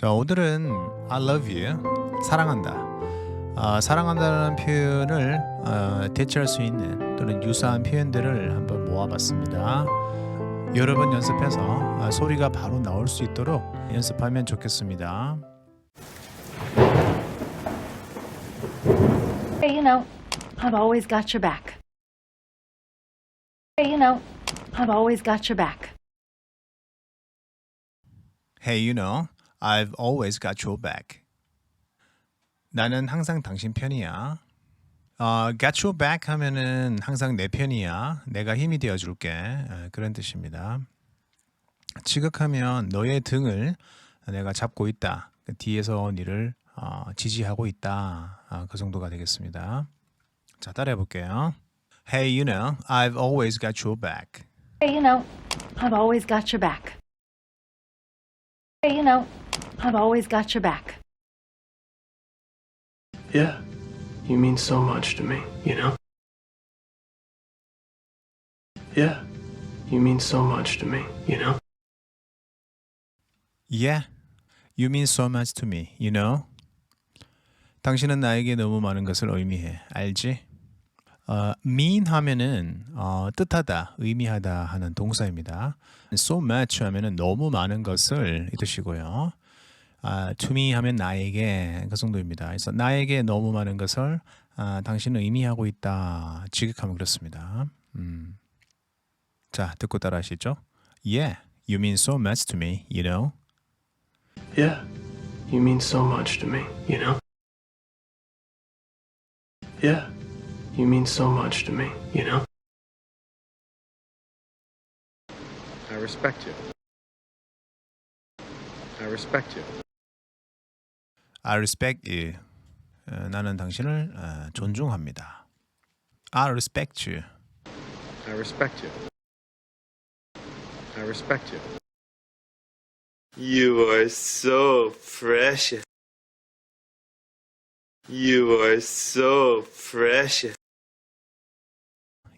자, 오늘은 I love you, 사랑한다. 아, 사랑한다는 표현을 어, 대체할 수 있는 또는 유사한 표현들을 한번 모아봤습니다. 여러 번 연습해서 아, 소리가 바로 나올 수 있도록 연습하면 좋겠습니다. Hey, you know, I've always got your back. Hey, you know, I've always got your back. Hey, you know, I've always got your back. 나는 항상 당신 편이야. 어, got your back 하면은 항상 내 편이야. 내가 힘이 되어 줄게. 에, 그런 뜻입니다. 지극하면 너의 등을 내가 잡고 있다. 그 뒤에서 니를 어, 지지하고 있다. 아, 그 정도가 되겠습니다. 자, 따라해 볼게요. Hey, you know, I've always got your back. Hey, you know, I've always got your back. Hey, you know, I've always got your back. Yeah, you mean so much to me, you know? Yeah, you mean so much to me, you know? Yeah, you mean so much to me, you know? 당신은 나에게 너무 많은 것을 의미해. 알지? 어, mean 하면은 어, 뜻하다, 의미하다 하는 동사입니다. so much 하면은 너무 많은 것을 이 뜻이고요. 아, to me 하면 나에게 그 정도입니다. 그래서 나에게 너무 많은 것을 아, 당신은 의미하고 있다. 지극하면 그렇습니다. 음. 자, 듣고 따라하시죠. Yeah, you mean so much to me, you know? Yeah, you mean so much to me, you know? Yeah, you mean so much to me, you know? I respect you. I respect you. I respect you. 어, 나는 당신을 어, 존중합니다. I respect you. I respect you. I respect you. You are so precious. You are so precious.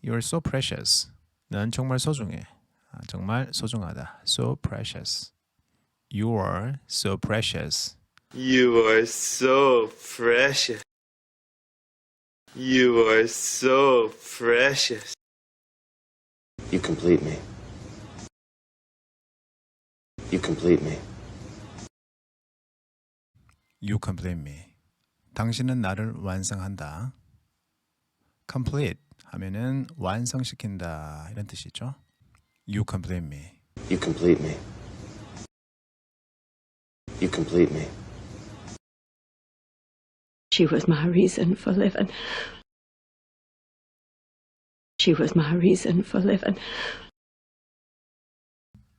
You're so precious. 넌 정말 소중해. 아, 정말 소중하다. So precious. You are so precious. You are so precious. You are so precious. You complete me. You complete me. You complete me. 당신은 나를 완성한다. complete 하면은 완성시킨다 이런 뜻이죠. You complete me. You complete me. You complete me. She was my reason for living. She was my reason for living.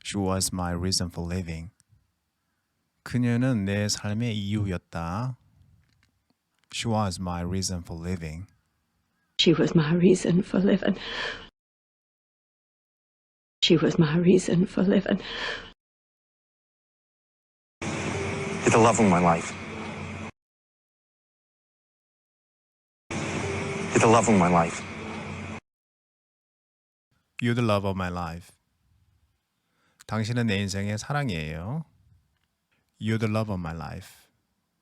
She was my reason for living. 그녀는 내 삶의 이유였다. She was my reason for living. She was my reason for living. She was my reason for living. You're the love of my life. You're the love of my life. You're the love of my life. 당신은 내 인생의 사랑이에요. You're the love of my life.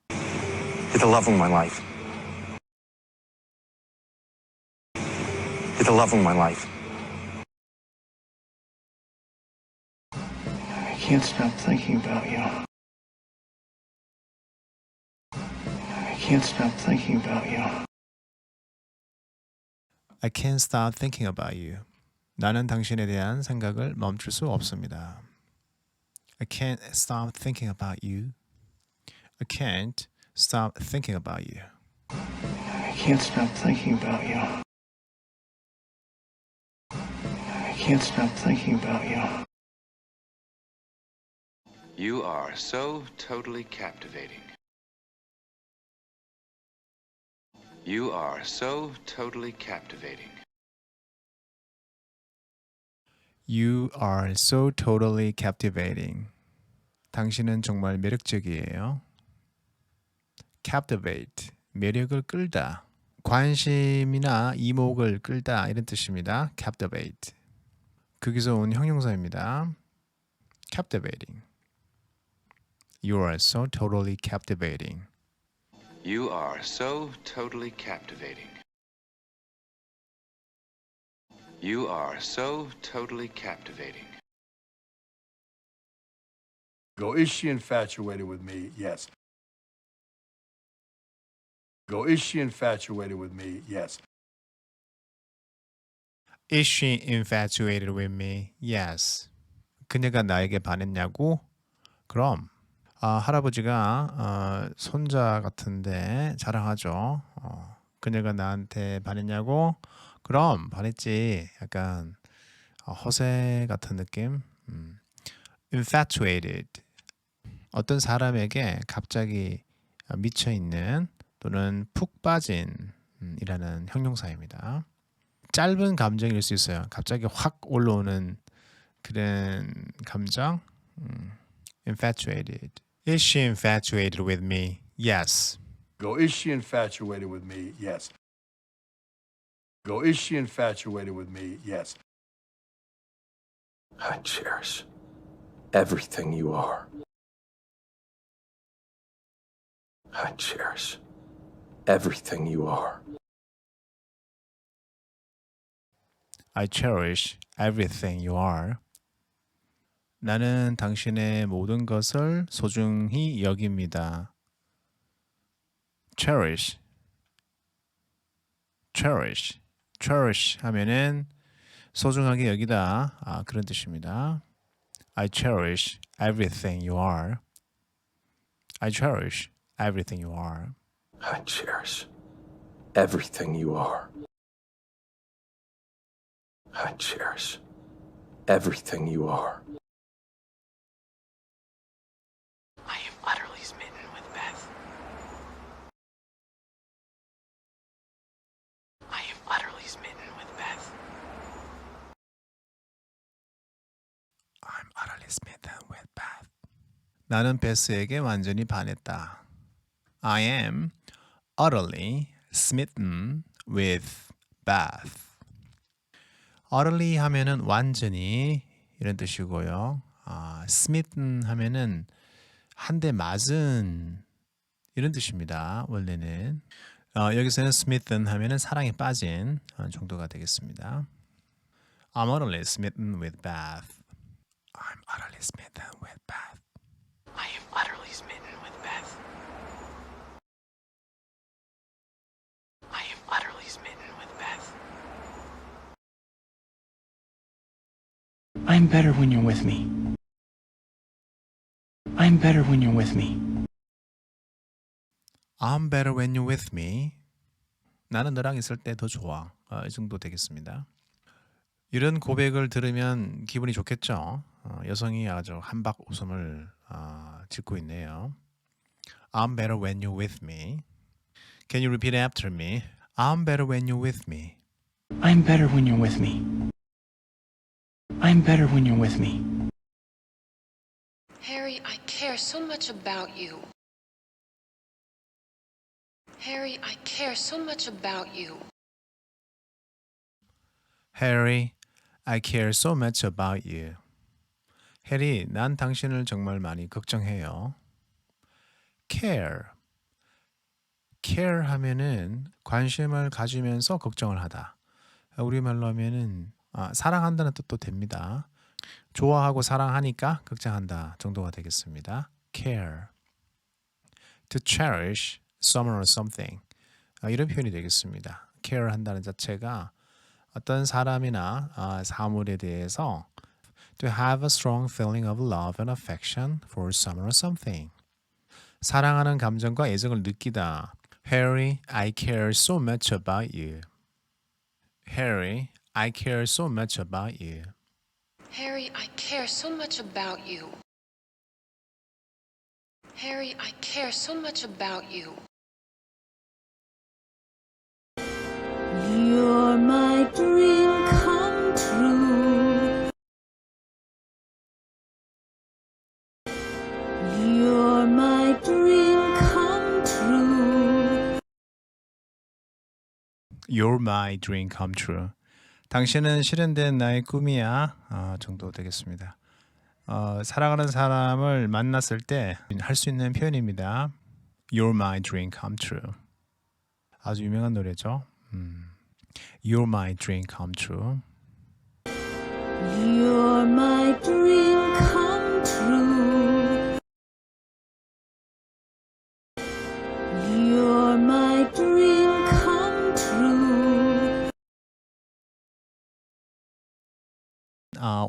You're the love of my life. You're the love of my life. I can't stop thinking about you. I can't stop thinking about you. I can't stop thinking about you. 나는 당신에 대한 생각을 멈출 수 없습니다. I can't stop thinking about you. I can't stop thinking about you. I can't stop thinking about you. I can't stop thinking about you. You are so totally captivating. You are so totally captivating. You are so totally captivating. 당신은 정말 매력적이에요. captivate, 매력을 끌다. 관심이나 이목을 끌다 이런 뜻입니다. captivate. 거기서 온 형용사입니다. captivating. You are so totally captivating. You are so totally captivating. You are so totally captivating. Go, is she infatuated with me? Yes. Go, is she infatuated with me? Yes. Is she infatuated with me? Yes. 그녀가 나에게 반했냐고? 그럼 아, 할아버지가 어, 손자 같은데 자랑하죠. 어, 그녀가 나한테 반했냐고? 그럼 반했지. 약간 어, 허세 같은 느낌. 음. infatuated 어떤 사람에게 갑자기 어, 미쳐 있는 또는 푹 빠진 음, 이라는 형용사입니다. 짧은 감정일 수 있어요. 갑자기 확 올라오는 그런 감정. 음, infatuated. Is she infatuated with me? Yes. Go, is she infatuated with me? Yes. Go, is she infatuated with me? Yes. I cherish everything you are. I cherish everything you are. I cherish everything you are. 나는 당신의 모든 것을 소중히 여깁니다. cherish, cherish, cherish 하면은 소중하게 여기다 아, 그런 뜻입니다. I cherish everything you are. I cherish everything you are. I cherish everything you are. I cherish everything you are. I am utterly smitten with Beth. I am utterly smitten with Beth. I'm utterly smitten with Beth. 나는 베스에게 완전히 반했다. I am utterly smitten with Beth. utterly 하면은 완전히 이런 뜻이고요. 아, smitten 하면은 한 대 맞은 이런 뜻입니다. 원래는 어, 여기서는 smitten 하면은 사랑에 빠진 어, 정도가 되겠습니다. I'm utterly smitten with Beth. I'm utterly smitten with Beth. I am utterly smitten with Beth. I am utterly smitten with Beth. I'm better when you're with me. I'm better when you're with me. I'm better when you're with me. 나는 너랑 있을 때 더 좋아. 어, 이 정도 되겠습니다. 이런 고백을 들으면 기분이 좋겠죠. 어, 여성이 아주 한박 웃음을 어, 짓고 있네요. I'm better when you're with me. Can you repeat after me? I'm better when you're with me. I'm better when you're with me. I'm better when you're with me. Harry, I care so much about you. Harry, I care so much about you. Harry, I care so much about you. 해리, 난 당신을 정말 많이 걱정해요. care. care 하면은 관심을 가지면서 걱정을 하다. 우리말로 하면은 아, 사랑한다는 뜻도 됩니다. 좋아하고 사랑하니까 걱정한다 정도가 되겠습니다. care. to cherish someone or something. 아, 이런 표현이 되겠습니다. care 한다는 자체가 어떤 사람이나 아, 사물에 대해서 to have a strong feeling of love and affection for someone or something. 사랑하는 감정과 애정을 느끼다. Harry, I care so much about you. Harry, I care so much about you. Harry, I care so much about you. Harry, I care so much about you. You're my dream come true. 당신은 실현된 나의 꿈이야. 아, 정도 되겠습니다. 어, 사랑하는 사람을 만났을 때 할 수 있는 표현입니다. You're my dream come true. 아주 유명한 노래죠. 음. You're my dream come true.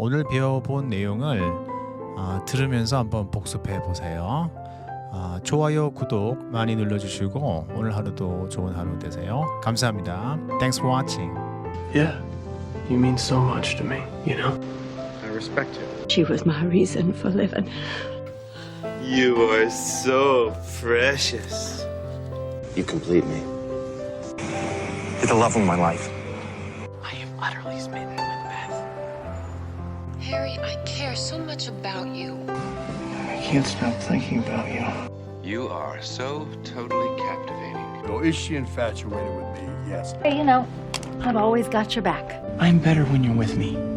오늘 배워본 내용을 아, 들으면서 한번 복습해 보세요. 아, 좋아요, 구독 많이 눌러주시고 오늘 하루도 좋은 하루 되세요. 감사합니다. Thanks for watching. Yeah, you mean so much to me, you know? I respect you. She was my reason for living. You are so precious. You complete me. You're the love of my life. I am utterly smitten. Harry, I care so much about you. I can't stop thinking about you. You are so totally captivating. So is she infatuated with me? Yes. Hey, you know, I've always got your back. I'm better when you're with me.